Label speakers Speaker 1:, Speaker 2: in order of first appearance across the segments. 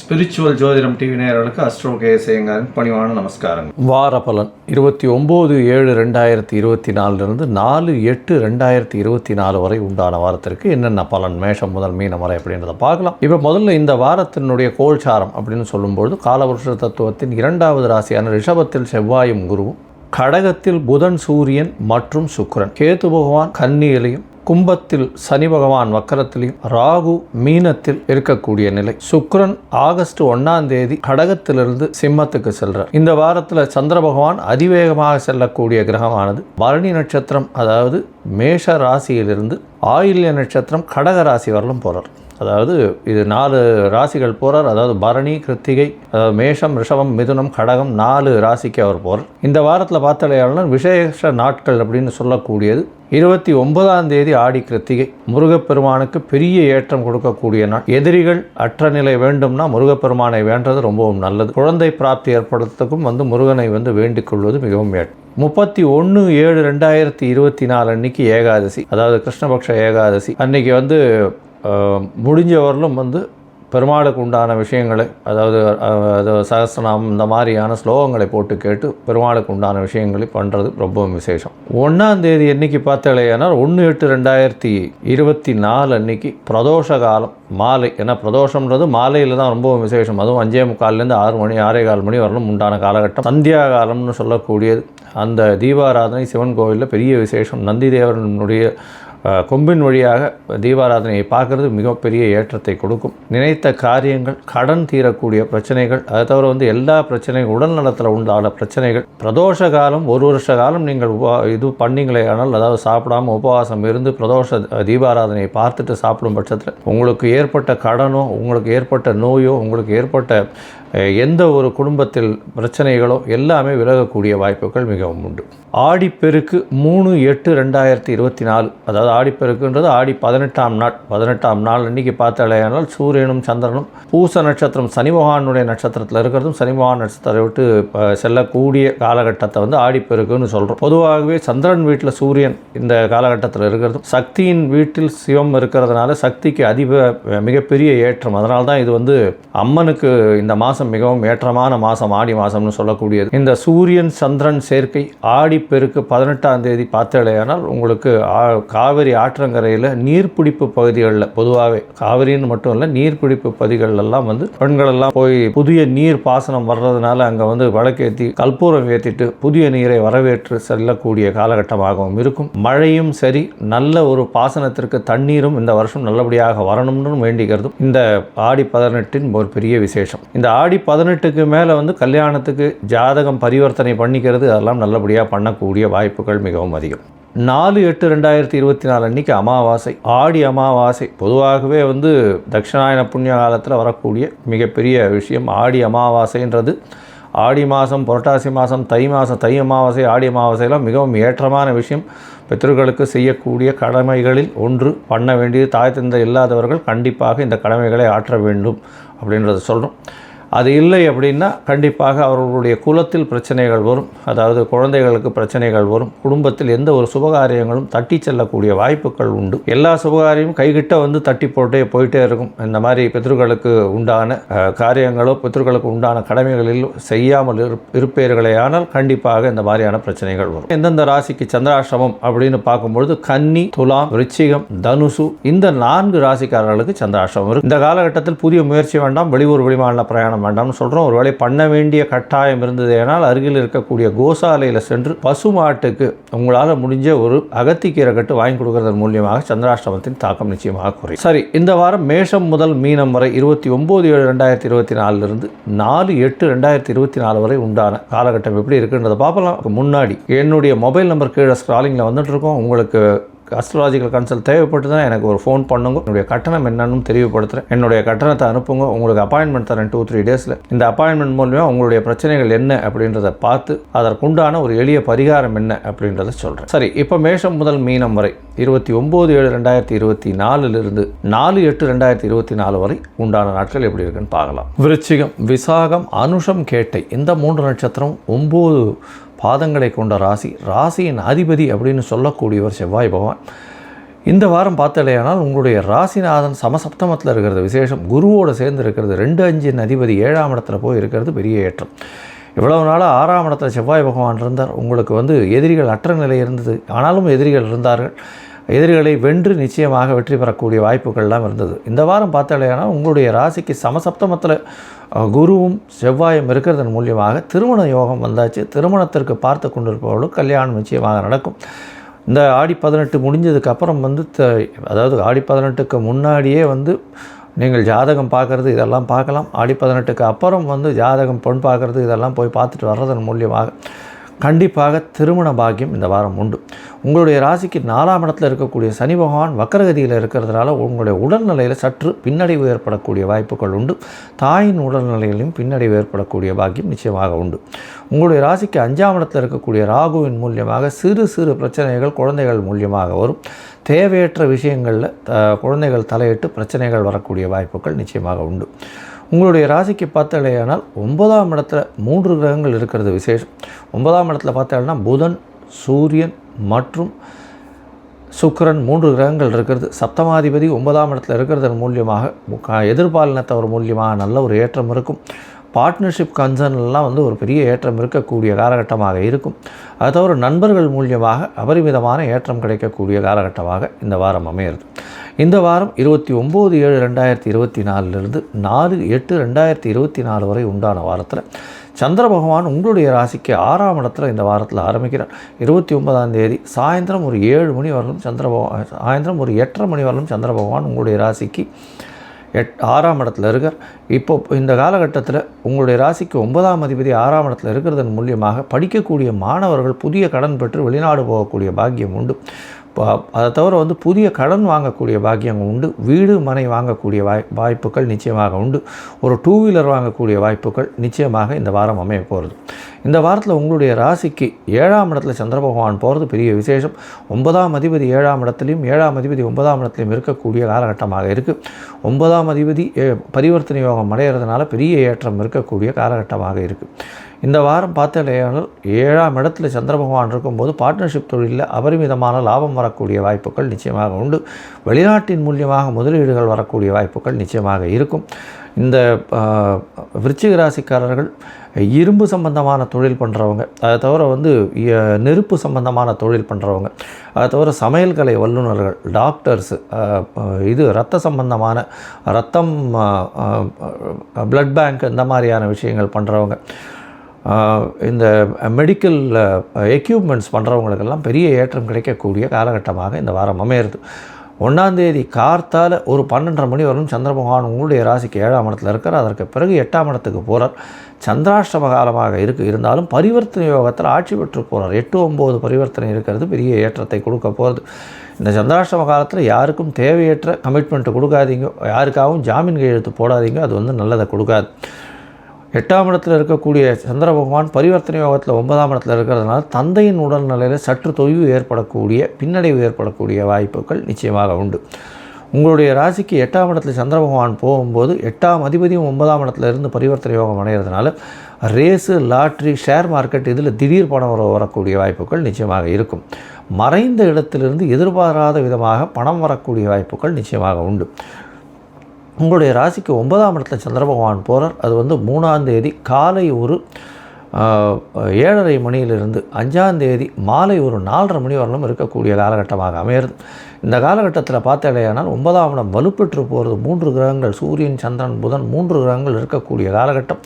Speaker 1: Spiritual ஜோதிடம் TV நேயர்களுக்கு astro கேசேங்கரின் பணிவான நமஸ்காரங்கள்.
Speaker 2: வார பலன் இருபத்தி ஒம்பது ஏழு ரெண்டாயிரத்தி இருபத்தி நாலுலேருந்து நாலு எட்டு ரெண்டாயிரத்தி இருபத்தி நாலு வரை உண்டான வாரத்திற்கு என்னென்ன பலன் மேஷம் முதல் மீனம் வரை அப்படின்றத பார்க்கலாம். இப்போ முதல்ல இந்த வாரத்தினுடைய கோல்சாரம் அப்படின்னு சொல்லும்பொழுது காலவருஷ தத்துவத்தின் இரண்டாவது ராசியான ரிஷபத்தில் செவ்வாயும் குருவும் கடகத்தில் புதன் சூரியன் மற்றும் சுக்கரன். கேத்து பகவான் கன்னியிலையும் கும்பத்தில் சனி பகவான் வக்கரத்திலையும் ராகு மீனத்தில் இருக்கக்கூடிய நிலை. சுக்ரன் ஆகஸ்ட் ஒன்னாம் தேதி கடகத்திலிருந்து சிம்மத்துக்கு செல்றார். இந்த வாரத்தில் சந்திர பகவான் அதிவேகமாக செல்லக்கூடிய கிரகமானது. பரணி நட்சத்திரம் அதாவது மேஷ ராசியிலிருந்து ஆயில்ய நட்சத்திரம் கடக ராசி வரலும் போகிறார் அதாவது இது நாலு ராசிகள் போகிறார் அதாவது பரணி கிருத்திகை அதாவது மேஷம் ரிஷபம் மிதுனம் கடகம் நாலு ராசிக்கு அவர் போகிறார் இந்த வாரத்தில் பார்த்தாலேயாளர் விசேஷ நாட்கள் அப்படின்னு சொல்லக்கூடியது. இருபத்தி ஒன்பதாம் தேதி ஆடி கிருத்திகை. முருகப்பெருமானுக்கு பெரிய ஏற்றம் கொடுக்கக்கூடிய நாள். எதிரிகள் அற்ற நிலை வேண்டும்னா முருகப்பெருமானை வேண்டது ரொம்பவும் நல்லது. குழந்தை பிராப்தி ஏற்படுறதுக்கும் வந்து முருகனை வந்து வேண்டிக் கொள்வது மிகவும் ஏற்றம் முப்பத்தி ஒன்று ஏழு ரெண்டாயிரத்தி இருபத்தி நாலு அன்னைக்கு ஏகாதசி. அதாவது கிருஷ்ணபக்ஷ ஏகாதசி. அன்னைக்கு வந்து முடிஞ்ச வரலும் வந்து பெருமாளுக்கு உண்டான விஷயங்களை அதாவது அது சகஸ்ரநாமம் இந்த மாதிரியான ஸ்லோகங்களை போட்டு கேட்டு பெருமாளுக்கு உண்டான விஷயங்களை பண்ணுறது ரொம்பவும் விசேஷம். ஒன்றாம் தேதி என்னைக்கு பார்த்தாலேயானால் ஒன்று எட்டு ரெண்டாயிரத்தி இருபத்தி நாலு அன்னைக்கு பிரதோஷ காலம் மாலை. ஏன்னா பிரதோஷம்ன்றது மாலையில் தான் ரொம்பவும் விசேஷம். அதுவும் அஞ்சே முக்கால்லேருந்து ஆறு மணி ஆறே கால் மணி வரலும் உண்டான காலகட்டம். சந்தியா காலம்னு சொல்லக்கூடியது. அந்த தீபாராதனை சிவன் கோவிலில் பெரிய விசேஷம். நந்தி தேவரனுடைய கொம்பின் வழியாக தீபாராதனையை பார்க்கறது மிகப்பெரிய ஏற்றத்தை கொடுக்கும். நினைத்த காரியங்கள் கடன் தீரக்கூடிய பிரச்சனைகள் அதை தவிர வந்து எல்லா பிரச்சனைகள் உடல் நலத்தில் உண்டான பிரச்சனைகள். பிரதோஷ காலம் ஒரு வருஷ காலம் நீங்கள் உபா இது பண்ணீங்களே ஆனால் அதாவது சாப்பிடாம உபவாசம் இருந்து பிரதோஷ தீபாராதனையை பார்த்துட்டு சாப்பிடும் பட்சத்தில் உங்களுக்கு ஏற்பட்ட கடனோ உங்களுக்கு ஏற்பட்ட நோயோ உங்களுக்கு ஏற்பட்ட எந்த ஒரு குடும்பத்தில் பிரச்சனைகளோ எல்லாமே விலகக்கூடிய வாய்ப்புகள் மிகவும் உண்டு. ஆடிப்பெருக்கு மூணு எட்டு ரெண்டாயிரத்தி இருபத்தி நாலு அதாவது ஆடிப்பெருக்குன்றது ஆடி பதினெட்டாம் நாள் பதினெட்டாம் நாள் அன்றைக்கி பார்த்தாலேயானால் சூரியனும் சந்திரனும் பூச நட்சத்திரம் சனிமகானுடைய நட்சத்திரத்தில் இருக்கிறதும் சனிமகான் நட்சத்திரத்தை விட்டு செல்லக்கூடிய காலகட்டத்தை வந்து ஆடிப்பெருக்குன்னு சொல்கிறோம் பொதுவாகவே சந்திரன் வீட்டில் சூரியன் இந்த காலகட்டத்தில் இருக்கிறதும் சக்தியின் வீட்டில் சிவம் இருக்கிறதுனால சக்திக்கு அதிப மிகப்பெரிய ஏற்றம். அதனால தான் இது வந்து அம்மனுக்கு இந்த மாதம் மிகவும் ஏற்றமான மாதம் ஆடி மாதம்னு சொல்லக்கூடியது. இந்த சூரியன் சந்திரன் சேர்க்கை ஆடிப்பெருக்கு பதினெட்டாம் தேதி பார்த்தேலையானால் உங்களுக்கு காவிரி ஆற்றங்கரையில் நீர்பிடிப்பு பகுதிகளில் பொதுவாகவே காவிரின்னு மட்டும் இல்லை நீர்பிடிப்பு பகுதிகள் எல்லாம் வந்து பெண்கள் எல்லாம் போய் புதிய நீர் பாசனம் வர்றதுனால அங்கே வந்து வழக்கேற்றி கற்பூரம் ஏற்றிட்டு புதிய நீரை வரவேற்று செல்லக்கூடிய காலகட்டமாகவும் இருக்கும். மழையும் சரி நல்ல ஒரு பாசனத்திற்கு தண்ணீரும் இந்த வருஷம் நல்லபடியாக வரணும்னு வேண்டிக்கிறதும் இந்த ஆடி பதினெட்டின் ஒரு பெரிய விசேஷம். இந்த ஆடி ஆடி பதினெட்டுக்கு மேலே வந்து கல்யாணத்துக்கு ஜாதகம் பரிவர்த்தனை பண்ணிக்கிறது அதெல்லாம் நல்லபடியாக பண்ணக்கூடிய வாய்ப்புகள் மிகவும் அதிகம். நாலு எட்டு ரெண்டாயிரத்தி இருபத்தி நாலு அன்னைக்கு அமாவாசை. ஆடி அமாவாசை. பொதுவாகவே வந்து தட்சிணாயன புண்ணிய காலத்தில் வரக்கூடிய மிகப்பெரிய விஷயம் ஆடி அமாவாசைன்றது. ஆடி மாதம் புரட்டாசி மாதம் தை மாதம் தை அமாவாசை ஆடி அமாவாசையெல்லாம் மிகவும் ஏற்றமான விஷயம். பித்தர்களுக்கு செய்யக்கூடிய கடமைகளில் ஒன்று பண்ண வேண்டியது தாய் தந்தை இல்லாதவர்கள் கண்டிப்பாக இந்த கடமைகளை ஆற்ற வேண்டும் அப்படின்றத சொல்கிறோம் அது இல்லை அப்படின்னா கண்டிப்பாக அவர்களுடைய குலத்தில் பிரச்சனைகள் வரும். அதாவது குழந்தைகளுக்கு பிரச்சனைகள் வரும். குடும்பத்தில் எந்த ஒரு சுபகாரியங்களும் தட்டி செல்லக்கூடிய வாய்ப்புகள் உண்டு. எல்லா சுபகாரியமும் கைகிட்ட வந்து தட்டி போட்டே போயிட்டே இருக்கும். இந்த மாதிரி பித்ருக்களுக்கு உண்டான காரியங்களோ பித்ருக்களுக்கு உண்டான கடமைகளில் செய்யாமல் இரு ஆனால் கண்டிப்பாக இந்த மாதிரியான பிரச்சனைகள் வரும். எந்தெந்த ராசிக்கு சந்திராசிரமம் அப்படின்னு பார்க்கும்பொழுது கன்னி துலாம் ரிச்சிகம் தனுசு இந்த நான்கு ராசிக்காரர்களுக்கு சந்திராசிரமம் இருக்கும் இந்த காலகட்டத்தில் புதிய முயற்சி வேண்டாம். வெளியூர் வெளிமாநில பிரயாணம் வேண்டாம்னு சொல்கிறோம் ஒருவேளை பண்ண வேண்டிய கட்டாயம் இருந்தது இருந்ததேனால் அருகில் இருக்கக்கூடிய கோசாலையில் சென்று பசுமாட்டுக்கு உங்களால் முடிஞ்ச ஒரு அகத்திக்கீரை கட்டு வாங்கி கொடுக்கறதன் மூலியமாக சந்திராஷ்டமத்தின் தாக்கம் நிச்சயமாக குறையும். சரி இந்த வாரம் மேஷம் முதல் மீனம் வரை இருபத்தி ஒம்பது ஏழு ரெண்டாயிரத்தி இருபத்தி நாலுலேருந்து நாலு எட்டு ரெண்டாயிரத்தி இருபத்தி நாலு வரை உண்டான காலகட்டம் எப்படி இருக்குன்றதை பார்க்கலாம் முன்னாடி என்னுடைய மொபைல் நம்பர் கீழே ஸ்க்ராலிங்கில் வந்துட்டு இருக்கோம். உங்களுக்கு அஸ்ட்ராலஜிக்கல் கன்சல்ட் தேவைப்பட்டுதுன்னா எனக்கு ஒரு ஃபோன் பண்ணுங்க. என்னுடைய கட்டணம் என்னன்னு தெரியப்படுத்துகிறேன் என்னுடைய கட்டணத்தை அனுப்புங்க. உங்களுக்கு அப்பாயின்மெண்ட் தரேன் டூ த்ரீ டேஸில் இந்த அப்பாயின்மெண்ட் மூலியமாக உங்களுடைய பிரச்சனைகள் என்ன அப்படின்றத பார்த்து அதற்குண்டான ஒரு எளிய பரிகாரம் என்ன அப்படின்றத சொல்கிறேன் சரி இப்போ மேஷம் முதல் மீனம் வரை இருபத்தி ஒம்பது ஏழு ரெண்டாயிரத்தி இருபத்தி நாலுலேருந்து நாலு எட்டு ரெண்டாயிரத்தி இருபத்தி நாலு வரை உண்டான நாட்கள் எப்படி இருக்குன்னு பார்க்கலாம். விருச்சிகம் விசாகம் அனுஷம் கேட்டை இந்த மூன்று நட்சத்திரம் ஒம்பது பாதங்களை கொண்ட ராசி ராசியின் அதிபதி அப்படின்னு சொல்லக்கூடியவர் செவ்வாய் பகவான். இந்த வாரம் பார்த்தலையானால் உங்களுடைய ராசிநாதன் சமசப்தமத்தில் இருக்கிறது விசேஷம். குருவோடு சேர்ந்து இருக்கிறது ரெண்டு அஞ்சின் அதிபதி ஏழாம் இடத்துல போய் இருக்கிறது பெரிய ஏற்றம். இவ்வளவு நாளாக ஆறாம் இடத்துல செவ்வாய் பகவான் இருந்தார். உங்களுக்கு வந்து எதிரிகள் அற்ற நிலை இருந்தது. ஆனாலும் எதிரிகள் இருந்தார்கள். எதிரிகளை வென்று நிச்சயமாக வெற்றி பெறக்கூடிய வாய்ப்புகள்லாம் இருந்தது. இந்த வாரம் பார்த்தாலேனா உங்களுடைய ராசிக்கு சமசப்தமத்தில் குருவும் செவ்வாயும் இருக்கிறதன் மூலியமாக திருமண யோகம் வந்தாச்சு. திருமணத்திற்கு பார்த்து கொண்டிருப்பவர்களும் கல்யாணம் நிச்சயமாக நடக்கும். இந்த ஆடி பதினெட்டு முடிஞ்சதுக்கு அப்புறம் வந்து த அதாவது ஆடி பதினெட்டுக்கு முன்னாடியே வந்து நீங்கள் ஜாதகம் பார்க்குறது இதெல்லாம் பார்க்கலாம். ஆடி பதினெட்டுக்கு அப்புறம் வந்து ஜாதகம் பொன் பார்க்குறது இதெல்லாம் போய் பார்த்துட்டு வர்றதன் மூலியமாக கண்டிப்பாக திருமண பாக்கியம் இந்த வாரம் உண்டு. உங்களுடைய ராசிக்கு நாலாம் இடத்துல இருக்கக்கூடிய சனி பகவான் வக்கரகதியில் இருக்கிறதுனால உங்களுடைய உடல்நிலையில் சற்று பின்னடைவு ஏற்படக்கூடிய வாய்ப்புகள் உண்டு. தாயின் உடல்நிலையிலும் பின்னடைவு ஏற்படக்கூடிய பாக்கியம் நிச்சயமாக உண்டு. உங்களுடைய ராசிக்கு அஞ்சாம் இடத்துல இருக்கக்கூடிய ராகுவின் மூலியமாக சிறு சிறு பிரச்சனைகள் குழந்தைகள் மூலியமாக வரும். தேவையற்ற விஷயங்களில் த- குழந்தைகள் தலையிட்டு பிரச்சனைகள் வரக்கூடிய வாய்ப்புகள் நிச்சயமாக உண்டு. உங்களுடைய ராசிக்கு பார்த்தாலேயானால் ஒன்பதாம் இடத்துல மூன்று கிரகங்கள் இருக்கிறது விசேஷம். ஒன்பதாம் இடத்துல பார்த்தாலேனா புதன் சூரியன் மற்றும் சுக்கரன் மூன்று கிரகங்கள் இருக்கிறது. சப்தமாதிபதி ஒன்பதாம் இடத்துல இருக்கிறதன் மூலியமாக எதிர்பாலினத்தவர் மூலியமாக நல்ல ஒரு ஏற்றம் இருக்கும். பார்ட்னர்ஷிப் கன்சர்ன்லாம் வந்து ஒரு பெரிய ஏற்றம் இருக்கக்கூடிய காலகட்டமாக இருக்கும். அது தவிர நண்பர்கள் மூலியமாக அபரிமிதமான ஏற்றம் கிடைக்கக்கூடிய காலகட்டமாக இந்த வாரம் அமையிறது. இந்த வாரம் இருபத்தி ஒம்பது ஏழு ரெண்டாயிரத்தி இருபத்தி நாலுலேருந்து நாலு எட்டு ரெண்டாயிரத்தி இருபத்தி நாலு வரை உண்டான வாரத்தில் சந்திர பகவான் உங்களுடைய ராசிக்கு ஆறாம் இடத்துல இந்த வாரத்தில் ஆரம்பிக்கிறார். இருபத்தி ஒன்பதாம் தேதி சாயந்தரம் ஒரு ஏழு மணி வரலும் சந்திர பகவான் சாயந்தரம் ஒரு எட்டரை மணி வரலும் சந்திர பகவான் உங்களுடைய ராசிக்கு எட் ஆறாம் இடத்துல இருக்கார். இப்போ இந்த காலகட்டத்தில் உங்களுடைய ராசிக்கு ஒன்பதாம் அதிபதி ஆறாம் இடத்துல இருக்கிறதன் மூலியமாக படிக்கக்கூடிய மாணவர்கள் புதிய கடன் பெற்று வெளிநாடு போகக்கூடிய பாக்கியம் உண்டு. அதை தவிர வந்து புதிய கடன் வாங்கக்கூடிய பாக்கியம் உண்டு. வீடு மனை வாங்கக்கூடிய வாய் வாய்ப்புகள் நிச்சயமாக உண்டு. ஒரு டூ வீலர் வாங்கக்கூடிய வாய்ப்புகள் நிச்சயமாக இந்த வாரம் அமைய போகிறது இந்த வாரத்தில் உங்களுடைய ராசிக்கு ஏழாம் இடத்துல சந்திர பகவான் போகிறது பெரிய விசேஷம். ஒன்பதாம் அதிபதி ஏழாம் இடத்துலையும் ஏழாம் அதிபதி ஒன்பதாம் இடத்துலையும் இருக்கக்கூடிய காலகட்டமாக இருக்குது ஒன்பதாம் அதிபதி ஏ- பரிவர்த்தனை யோகம் அடைகிறதுனால பெரிய ஏற்றம் இருக்கக்கூடிய காலகட்டமாக இருக்குது இந்த வாரம் பார்த்தாலேயானால் ஏழாம் இடத்துல சந்திர பகவான் இருக்கும்போது பார்ட்னர்ஷிப் தொழிலில் அபரிமிதமான லாபம் வரக்கூடிய வாய்ப்புகள் நிச்சயமாக உண்டு. வெளிநாட்டின் மூலியமாக முதலீடுகள் வரக்கூடிய வாய்ப்புகள் நிச்சயமாக இருக்கும். இந்த விருச்சிக ராசிக்காரர்கள் இரும்பு சம்பந்தமான தொழில் பண்ணுறவங்க அதை தவிர வந்து நெருப்பு சம்பந்தமான தொழில் பண்ணுறவங்க அதை தவிர சமையல்கலை வல்லுநர்கள் டாக்டர்ஸு இது ரத்த சம்பந்தமான ரத்தம் பிளட் பேங்க் இந்த மாதிரியான விஷயங்கள் பண்ணுறவங்க இந்த மெடிக்கல் எக்யூப்மெண்ட்ஸ் பண்ணுறவங்களுக்கெல்லாம் பெரிய ஏற்றம் கிடைக்கக்கூடிய காலகட்டமாக இந்த வாரம் அமையிறது. ஒன்றாந்தேதி கார்த்தால் ஒரு பன்னெண்டரை மணி வரும் சந்திரபகவான் உங்களுடைய ராசிக்கு ஏழாம் இடத்துல இருக்கார். அதற்கு பிறகு எட்டாம் இடத்துக்கு போகிறார் சந்திராஷ்டம காலமாக இருக்கு. இருந்தாலும் பரிவர்த்தனை யோகத்தில் ஆட்சி பெற்று போகிறார் எட்டு ஒம்பது பரிவர்த்தனை இருக்கிறது. பெரிய ஏற்றத்தை கொடுக்க போகிறது இந்த சந்திராஷ்டம காலத்தில் யாருக்கும் தேவையற்ற கமிட்மெண்ட்டு கொடுக்காதீங்க. யாருக்காகவும் ஜாமீன் கையெழுத்து போடாதீங்க. அது வந்து நல்லதை கொடுக்காது. எட்டாம் இடத்தில் இருக்கக்கூடிய சந்திர பகவான் பரிவர்த்தனை யோகத்தில் ஒன்பதாம் இடத்துல இருக்கிறதுனால தந்தையின் உடல்நிலையில் சற்று தொய்வு ஏற்படக்கூடிய பின்னடைவு ஏற்படக்கூடிய வாய்ப்புகள் நிச்சயமாக உண்டு. உங்களுடைய ராசிக்கு எட்டாம் இடத்துல சந்திர பகவான் போகும்போது எட்டாம் அதிபதியும் ஒன்பதாம் இடத்துல இருந்து பரிவர்த்தனை யோகம் அடைகிறதுனால ரேஸு லாட்ரி ஷேர் மார்க்கெட் இதில் திடீர் பணம் வர வரக்கூடிய வாய்ப்புகள் நிச்சயமாக இருக்கும். மறைந்த இடத்திலிருந்து எதிர்பாராத விதமாக பணம் வரக்கூடிய வாய்ப்புகள் நிச்சயமாக உண்டு. உங்களுடைய ராசிக்கு ஒன்பதாம் இடத்துல சந்திர பகவான் போகிறார் அது வந்து மூணாம் தேதி காலை ஒரு ஏழரை மணியிலிருந்து அஞ்சாம் தேதி மாலை ஒரு நாலரை மணி வரலும் இருக்கக்கூடிய காலகட்டமாக அமையிறது இந்த காலகட்டத்தில் பார்த்தாலேயானால் ஒன்பதாம் இடம் வலுப்பெற்று போகிறது மூன்று கிரகங்கள் சூரியன் சந்திரன் புதன் மூன்று கிரகங்கள் இருக்கக்கூடிய காலகட்டம்.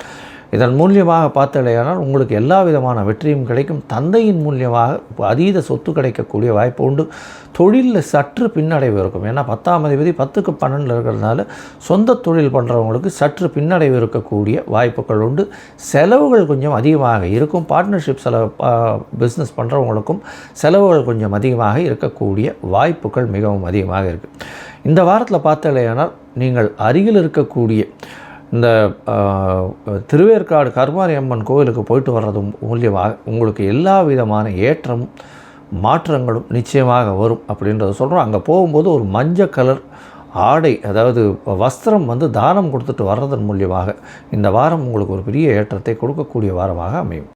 Speaker 2: இதன் மூலியமாக பார்த்தாலேயானால் உங்களுக்கு எல்லா விதமான வெற்றியும் கிடைக்கும். தந்தையின் மூலியமாக அதீத சொத்து கிடைக்கக்கூடிய வாய்ப்பு உண்டு. தொழிலில் சற்று பின்னடைவு இருக்கும். ஏன்னா பத்தாம் அதிபதி பத்துக்கு பன்னெண்டில் இருக்கிறதுனால சொந்த தொழில் பண்ணுறவங்களுக்கு சற்று பின்னடைவு இருக்கக்கூடிய வாய்ப்புகள் உண்டு. செலவுகள் கொஞ்சம் அதிகமாக இருக்கும். பார்ட்னர்ஷிப் செலவு பிஸ்னஸ் பண்ணுறவங்களுக்கும் செலவுகள் கொஞ்சம் அதிகமாக இருக்கக்கூடிய வாய்ப்புகள் மிகவும் அதிகமாக இருக்குது இந்த வாரத்தில் பார்த்தாலேயானால் நீங்கள் அருகில் இருக்கக்கூடிய இந்த திருவேற்காடு கருமாரி அம்மன் கோவிலுக்கு போயிட்டு வர்றது மூலியமாக உங்களுக்கு எல்லா விதமான ஏற்றமும் மாற்றங்களும் நிச்சயமாக வரும் அப்படின்றத சொல்கிறோம் அங்கே போகும்போது ஒரு மஞ்சள் கலர் ஆடை அதாவது வஸ்திரம் வந்து தானம் கொடுத்துட்டு வர்றதன் மூலியமாக இந்த வாரம் உங்களுக்கு ஒரு பெரிய ஏற்றத்தை கொடுக்கக்கூடிய வாரமாக அமையும்.